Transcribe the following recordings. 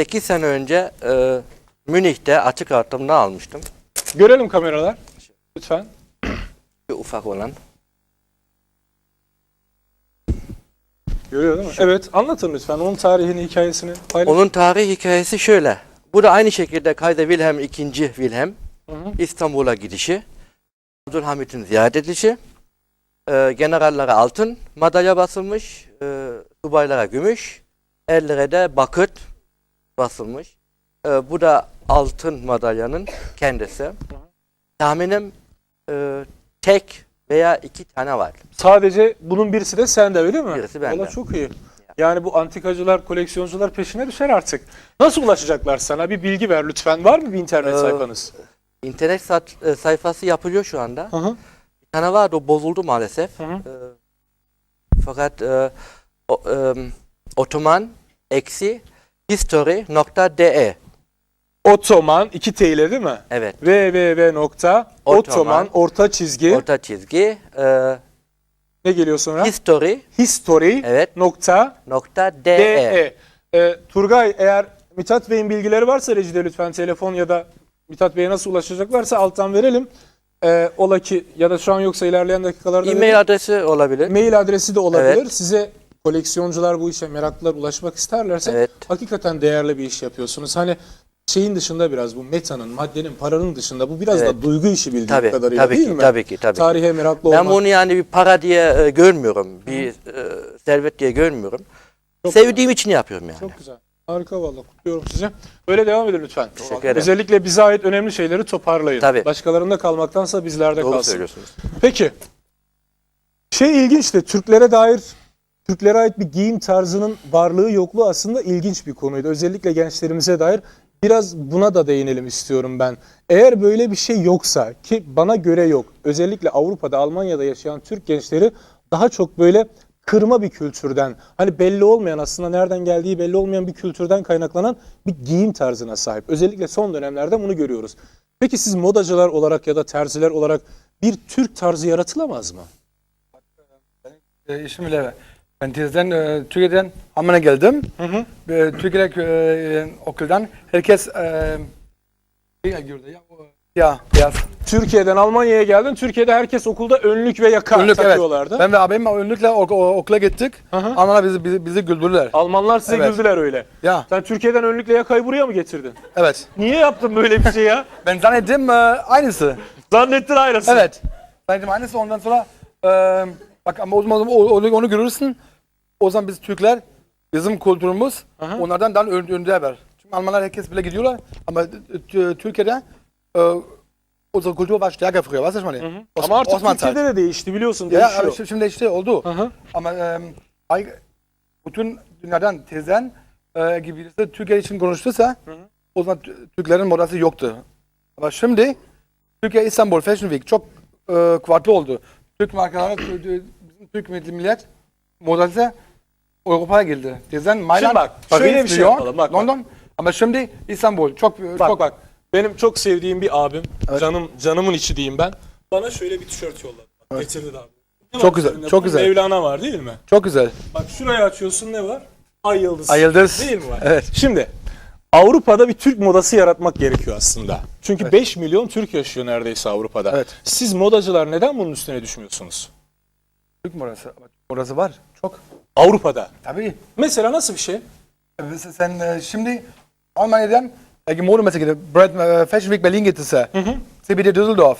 8 sene önce e, Münih'te açık artımda almıştım. Görelim kameralar. Lütfen. Bir ufak olan. Görüyor değil mi? Evet. Anlatın lütfen. Onun tarihini, hikayesini paylaşın. Onun tarih hikayesi şöyle. Bu da aynı şekilde Kaiser Wilhelm II. Wilhelm Hı hı. İstanbul'a gidişi, Abdülhamit'in ziyaret edişi, e, generallere altın madalya basılmış, e, subaylara gümüş, ellere de bakır basılmış. E, bu da altın madalyanın kendisi. Tahminim e, tek veya iki tane var. Sadece bunun birisi de sende öyle mi? Birisi bende. Valla çok iyi. Yani bu antikacılar, koleksiyoncular peşine düşer artık. Nasıl ulaşacaklar sana? Bir bilgi ver lütfen. Var mı bir internet Ee, sayfanız? İnternet sat- e, sayfası yapılıyor şu anda. Hı hı. Bir tane vardı o bozuldu maalesef. Hı hı. Ee, fakat e, o, e, Otoman eksi history.de Otoman 2 T ile değil mi? Evet. www nokta Otoman orta çizgi Orta çizgi e, ne geliyor sonra? history History evet nokta nokta de. de. Ee, Turgay eğer Mithat Bey'in bilgileri varsa rejide lütfen telefon ya da Mithat Bey'e nasıl ulaşacaklarsa alttan verelim. Ee, ola ki ya da şu an yoksa ilerleyen dakikalarda verelim. E-mail adresi olabilir. Mail adresi de olabilir. Evet. Size koleksiyoncular bu işe meraklılar ulaşmak isterlerse Evet. hakikaten değerli bir iş yapıyorsunuz. Hani şeyin dışında biraz bu metanın, maddenin, paranın dışında bu biraz Evet. da duygu işi bildiğim Tabii, kadarıyla tabii değil ki, mi? tabii ki, tabii. Tarihe meraklı olmak. Ben bunu yani bir para diye e, görmüyorum. Bir e, servet diye görmüyorum. Sevdiğim için yapıyorum yani. Çok güzel. Harika vallahi kutluyorum sizi. Böyle devam edin lütfen. Teşekkür ederim. Özellikle bize ait önemli şeyleri toparlayın. Tabii. Başkalarında kalmaktansa bizlerde Doğru kalsın. söylüyorsunuz. Peki. Şey ilginç de Türklere dair Türklere ait bir giyim tarzının varlığı yokluğu aslında ilginç bir konuydu. Özellikle gençlerimize dair biraz buna da değinelim istiyorum ben. Eğer böyle bir şey yoksa ki bana göre yok. Özellikle Avrupa'da, Almanya'da yaşayan Türk gençleri daha çok böyle kırma bir kültürden, hani belli olmayan aslında nereden geldiği belli olmayan bir kültürden kaynaklanan bir giyim tarzına sahip. Özellikle son dönemlerde bunu görüyoruz. Peki siz modacılar olarak ya da terziler olarak bir Türk tarzı yaratılamaz mı? E, İsmim Leve. Ben tezden, e, Türkiye'den Amman'a geldim. Hı hı. E, Türkiye'de e, okuldan herkes e, şey ya. beyaz. Türkiye'den Almanya'ya geldin. Türkiye'de herkes okulda önlük ve yaka Önlük evet. takıyorlardı. Ben ve abim önlükle ok- o- okula gittik. Hı hı. Almanlar bizi, bizi, bizi güldürdüler. Almanlar size Evet. güldüler öyle. Ya, Sen Türkiye'den önlükle yakayı buraya mı getirdin? evet. Niye yaptın böyle bir şey ya? Ben zannettim e, aynısı. Zannettin ayrısın. Evet. Zannettim aynısı ondan sonra e, bak ama o zaman o- onu, onu görürsün. O zaman biz Türkler bizim kültürümüz Aha. onlardan daha ön, önde var. Çünkü Almanlar herkes bile gidiyorlar ama e, Türkiye'de e, unsere Kultur war stärker früher, weißt du was ich meine? Os- Ama artık Osmanlı Türkiye'de de değişti biliyorsun. Ya, değişiyor. ama şi- şimdi işte oldu. Hı hı. Ama e, bütün dünyadan tezden e, gibi birisi Türkiye için konuştuysa o zaman Tü- Türklerin modası yoktu. Ama şimdi Türkiye İstanbul Fashion Week çok e, kuvvetli oldu. Türk markaları, Türk millet modası Avrupa'ya geldi. Tezden Mailand, bak, Paris, şöyle bir şey York, yapalım, bak, bak. London. Ama şimdi İstanbul çok Bak çok bak. Benim çok sevdiğim bir abim. Canım canımın içi diyeyim ben. Bana şöyle bir tişört yolladı. Bak, Getirdi abi. Ne Çok güzel, çok güzel. Mevlana var değil mi? çok güzel. Bak şurayı açıyorsun ne var? Ay yıldız. Ay yıldız. Değil mi var? Evet. Şimdi Avrupa'da bir Türk modası yaratmak gerekiyor aslında. Çünkü 5 milyon Türk yaşıyor neredeyse Avrupa'da. Evet. Siz modacılar neden bunun üstüne düşmüyorsunuz? Türk modası. Modası var. Çok. Avrupa'da. Tabii. Mesela nasıl bir şey? Sen e, şimdi Almanya'dan e, modemesse gidiyor. Brad e, Fashion Week Berlin gittiyse. CBD Düsseldorf.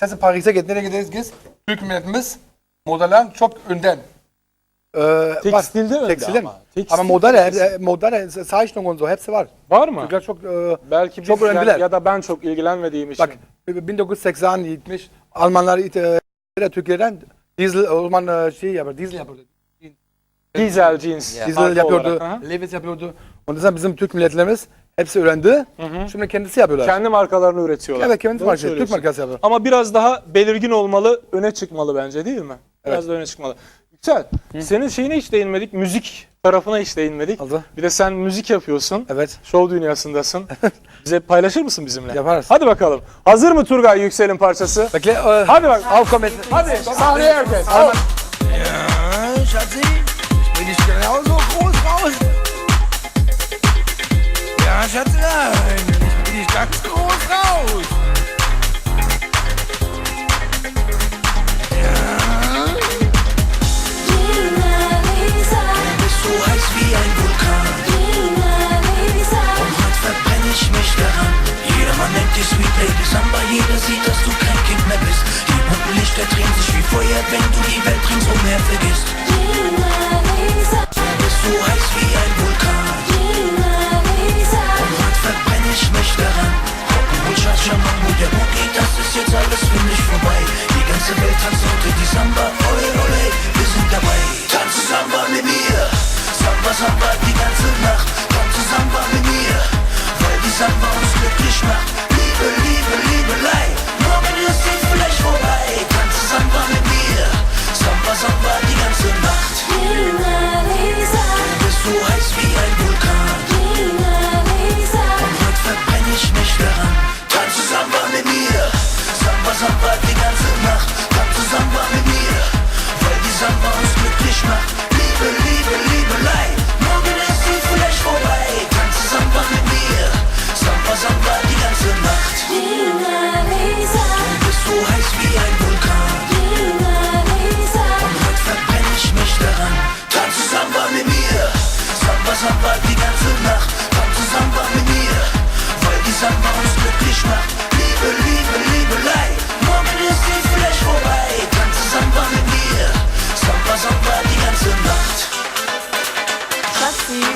Sen Paris'e git. Nereye gidiyorsun? Türk milletimiz modalar çok önden. Ee, Tekstilde önde Tekstilde ama. ama. Tekstil- Ama modada, e, modada Zeichnung und so hepsi var. Var mı? Türkler çok e, Belki biz çok yani- önemliler. ya da ben çok ilgilenmediğim için. Bak 1980 70 Almanlar e, Türkiye'den diesel o zaman e, şey yapıyor, diesel yapıyordu. Diesel jeans. Diesel marka yapıyordu, olarak. Levi's yapıyordu. O yüzden bizim Türk milletlerimiz hepsi öğrendi. Şimdi kendisi yapıyorlar. Kendi markalarını üretiyorlar. Evet, kendi markası, Türk markası yapıyor. Ama biraz daha belirgin olmalı, öne çıkmalı bence değil mi? Biraz Evet. da öne çıkmalı. Güzel. Senin şeyine hiç değinmedik, müzik tarafına hiç değinmedik. Oldu. Bir de sen müzik yapıyorsun. Evet. Şov dünyasındasın. Bize paylaşır mısın bizimle? Yaparız. Hadi bakalım. Hazır mı Turgay Yüksel'in parçası? Bekle, e, Hadi bak. aufkommen. Hadi sahneye herkes. bin ich genauso groß raus. Ja, Schatzlein, ich bin nicht ganz groß raus. Ja. Du bist so heiß wie ein Vulkan. Und heute verbrenne ich mich daran. Jedermann nennt dich Sweet Lady Samba, jeder sieht, dass du kein Kind mehr bist. Die Puppenlichter drehen sich wie Feuer, wenn du die Welt ringsumher vergisst.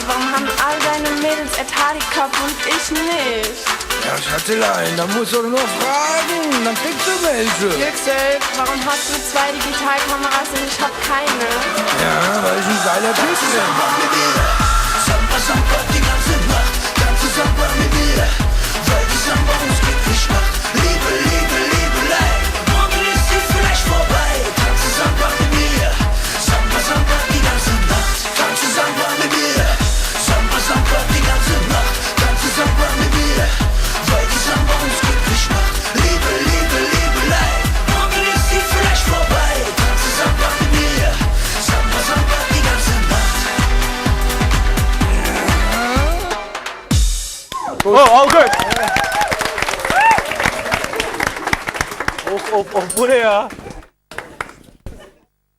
Warum haben all deine Mädels Etarikop und ich nicht? Ja, Schatzelein, da musst du nur fragen. Dann kriegst du welche. Yüksel, warum hast du zwei Digitalkameras und ich hab keine? Ja, weil ich ein geiler Typ bin. Bu ne ya?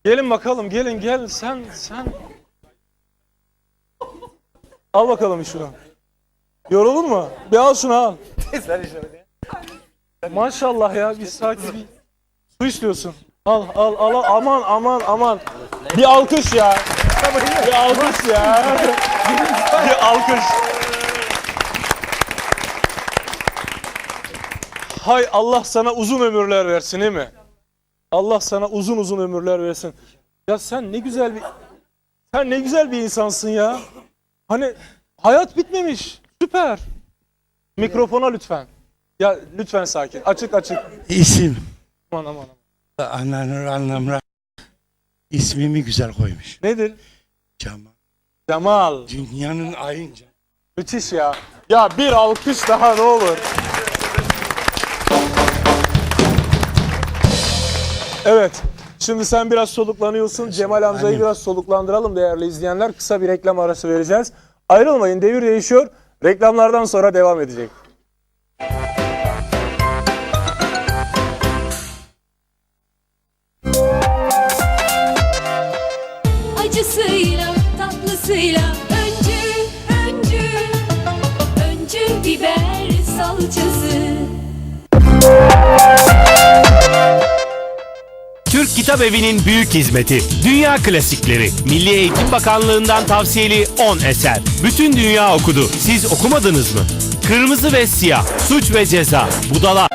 Gelin bakalım gelin gel sen sen. Al bakalım şunu. Yorulun mu? Bir al şunu al. Maşallah ya bir sakin bir su istiyorsun. Al al al al. aman aman aman. Bir alkış ya. Bir alkış ya. bir alkış. Hay Allah sana uzun ömürler versin değil mi? Allah sana uzun uzun ömürler versin. Ya sen ne güzel bir sen ne güzel bir insansın ya. Hani hayat bitmemiş. Süper. Mikrofona lütfen. Ya lütfen sakin. Açık açık. İsim. Aman aman. aman. Anlanır anlamlar. İsmimi güzel koymuş. Nedir? Cemal. Cemal. Dünyanın ayınca. Müthiş ya. Ya bir alkış daha ne olur. Evet. Şimdi sen biraz soluklanıyorsun. Cemal amcayı biraz soluklandıralım değerli izleyenler. Kısa bir reklam arası vereceğiz. Ayrılmayın devir değişiyor. Reklamlardan sonra devam edecek. acısıyla tatlısıyla öncü öncü öncü biber salçası Kitap Evi'nin büyük hizmeti. Dünya klasikleri. Milli Eğitim Bakanlığı'ndan tavsiyeli 10 eser. Bütün dünya okudu. Siz okumadınız mı? Kırmızı ve Siyah. Suç ve Ceza. Budala.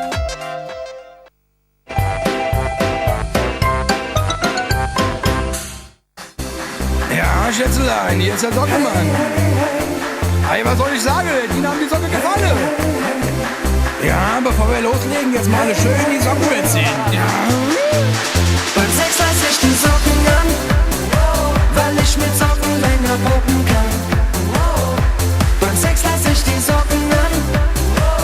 Ja, Schätzelein, hier ist der Sockemann. Hey, was soll ich sagen? Ihnen haben die Socke gefallen. Ja, bevor wir loslegen, jetzt mal eine schön die Socken ziehen. Ja. Beim Sex lass ich die Socken an, weil ich mit Socken länger gucken